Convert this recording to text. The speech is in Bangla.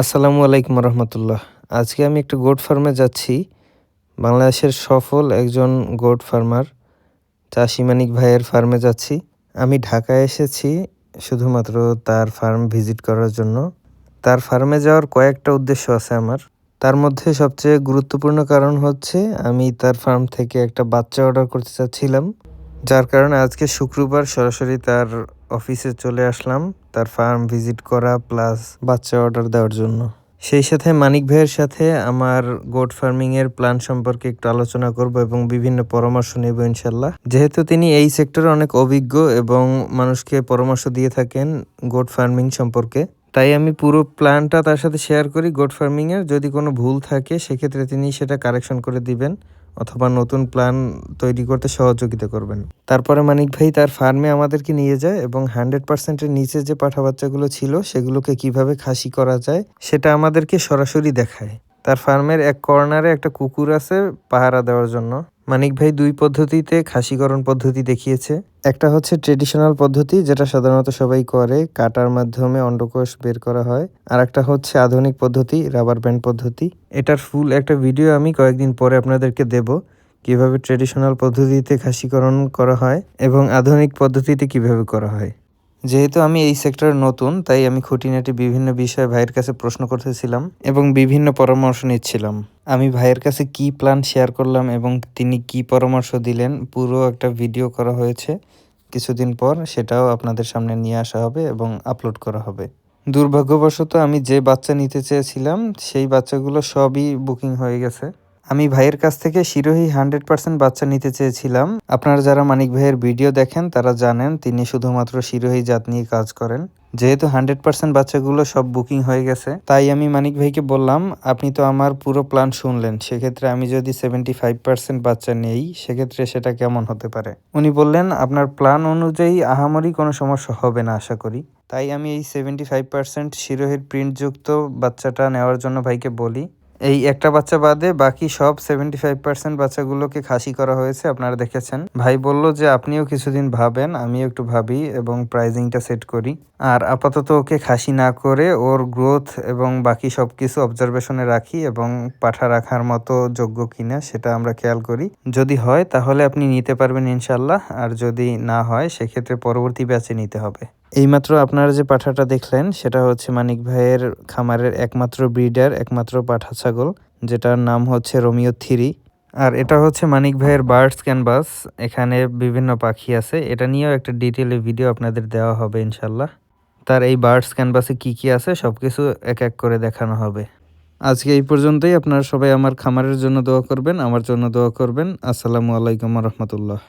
আসসালামু আলাইকুম রহমতুল্লাহ। আজকে আমি একটা গোট ফার্মে যাচ্ছি। বাংলাদেশের সফল একজন গোট ফার্মার চাষি মানিক ভাইয়ের ফার্মে যাচ্ছি। আমি ঢাকায় এসেছি শুধুমাত্র তার ফার্ম ভিজিট করার জন্য। তার ফার্মে যাওয়ার কয়েকটা উদ্দেশ্য আছে আমার। তার মধ্যে সবচেয়ে গুরুত্বপূর্ণ কারণ হচ্ছে, আমি তার ফার্ম থেকে একটা বাচ্চা অর্ডার করতে চাচ্ছিলাম। যার কারণে আজকে শুক্রবার সরাসরি তার অফিসে চলে আসলাম তার ফার্ম ভিজিট করা প্লাস বাচ্চা অর্ডার দেওয়ার জন্য। সেই সাথে মানিক ভাইয়ের সাথে আমার গোট ফার্মিং এর প্ল্যান সম্পর্কে একটু আলোচনা করব এবং বিভিন্ন পরামর্শ নেব ইনশাল্লাহ। যেহেতু তিনি এই সেক্টরে অনেক অভিজ্ঞ এবং মানুষকে পরামর্শ দিয়ে থাকেন গোট ফার্মিং সম্পর্কে, তাই আমি পুরো প্ল্যানটা তার সাথে শেয়ার করি গোট ফার্মিং এর যদি কোনো ভুল থাকে, সেক্ষেত্রে তিনি সেটা কারেকশন করে দিবেন। অথবা নতুন প্ল্যান তৈরি করতে সহযোগিতা করবেন। তারপরে মানিক ভাই তার ফার্মে আমাদেরকে নিয়ে যায় এবং হান্ড্রেড পার্সেন্টের নিচে যে পাঠা বাচ্চাগুলো ছিল সেগুলোকে কীভাবে খাসি করা যায় সেটা আমাদেরকে সরাসরি দেখায়। তার ফার্মের এক কর্নারে একটা কুকুর আছে পাহারা দেওয়ার জন্য। মানিক ভাই দুই পদ্ধতিতে খাসিকরণ পদ্ধতি দেখিয়েছে। একটা হচ্ছে ট্রেডিশনাল পদ্ধতি, যেটা সাধারণত সবাই করে, কাটার মাধ্যমে অন্ডকোষ বের করা হয়। আর একটা হচ্ছে আধুনিক পদ্ধতি, রাবার ব্যান্ড পদ্ধতি। এটার ফুল একটা ভিডিও আমি কয়েকদিন পরে আপনাদেরকে দেব, কীভাবে ট্রেডিশনাল পদ্ধতিতে খাসিকরণ করা হয় এবং আধুনিক পদ্ধতিতে কীভাবে করা হয়। যেহেতু আমি এই সেক্টরে নতুন, তাই আমি খুঁটিনাটি বিভিন্ন বিষয়ে ভাইয়ের কাছে প্রশ্ন করতেছিলাম এবং বিভিন্ন পরামর্শ নিচ্ছিলাম। আমি ভাইয়ের কাছে কি প্ল্যান শেয়ার করলাম এবং তিনি কি পরামর্শ দিলেন, পুরো একটা ভিডিও করা হয়েছে। কিছুদিন পর সেটাও আপনাদের সামনে নিয়ে আসা হবে এবং আপলোড করা হবে। দুর্ভাগ্যবশত আমি যে বাচ্চা নিতে চেয়েছিলাম, সেই বাচ্চাগুলো সবই বুকিং হয়ে গেছে। আমি ভাইয়ের কাছ থেকে শিরোহী হান্ড্রেড পার্সেন্ট বাচ্চা নিতে চেয়েছিলাম। আপনারা যারা মানিক ভাইয়ের ভিডিও দেখেন, তারা জানেন তিনি শুধুমাত্র শিরোহী জাত নিয়ে কাজ করেন। যেহেতু হান্ড্রেড পার্সেন্ট বাচ্চাগুলো সব বুকিং হয়ে গেছে, তাই আমি মানিক ভাইকে বললাম, আপনি তো আমার পুরো প্ল্যান শুনলেন, সেক্ষেত্রে আমি যদি সেভেন্টি ফাইভ পার্সেন্ট বাচ্চা নেই, সেক্ষেত্রে সেটা কেমন হতে পারে? উনি বললেন, আপনার প্ল্যান অনুযায়ী আহামরি কোনো সমস্যা হবে না, আশা করি। তাই আমি এই সেভেন্টি ফাইভ পার্সেন্ট শিরোহির প্রিন্টযুক্ত বাচ্চাটা নেওয়ার জন্য ভাইকে বলি এই একটা বাচ্চা বাদে বাকি সব সেভেন্টি ফাইভ পার্সেন্ট বাচ্চাগুলোকে খাসি করা হয়েছে, আপনারা দেখেছেন। ভাই বলল যে, আপনিও কিছুদিন ভাবেন, আমিও একটু ভাবি এবং প্রাইজিংটা সেট করি। আর আপাতত ওকে খাসি না করে ওর গ্রোথ এবং বাকি সব কিছু অবজারভেশনে রাখি এবং পাঠা রাখার মতো যোগ্য কিনা সেটা আমরা খেয়াল করি। যদি হয়, তাহলে আপনি নিতে পারবেন ইনশাল্লাহ, আর যদি না হয়, সেক্ষেত্রে পরবর্তী ব্যাচে নিতে হবে। এইমাত্র আপনারা যে পাঠাটা দেখলেন, সেটা হচ্ছে মানিক ভাইয়ের খামারের একমাত্র ব্রিডার, একমাত্র পাঠা ছাগল, যেটার নাম হচ্ছে রোমিও থ্রি। আর এটা হচ্ছে মানিক ভাইয়ের বার্ডস ক্যানভাস, এখানে বিভিন্ন পাখি আছে। এটা নিয়েও একটা ডিটেলে ভিডিও আপনাদের দেওয়া হবে ইনশাল্লাহ তার এই বার্ডস ক্যানভাসে কি কি আছে সব কিছু এক এক করে দেখানো হবে। আজকে এই পর্যন্তই। আপনারা সবাই আমার খামারের জন্য দোয়া করবেন, আমার জন্য দোয়া করবেন। আসসালামু আলাইকুম রহমতুল্লাহ।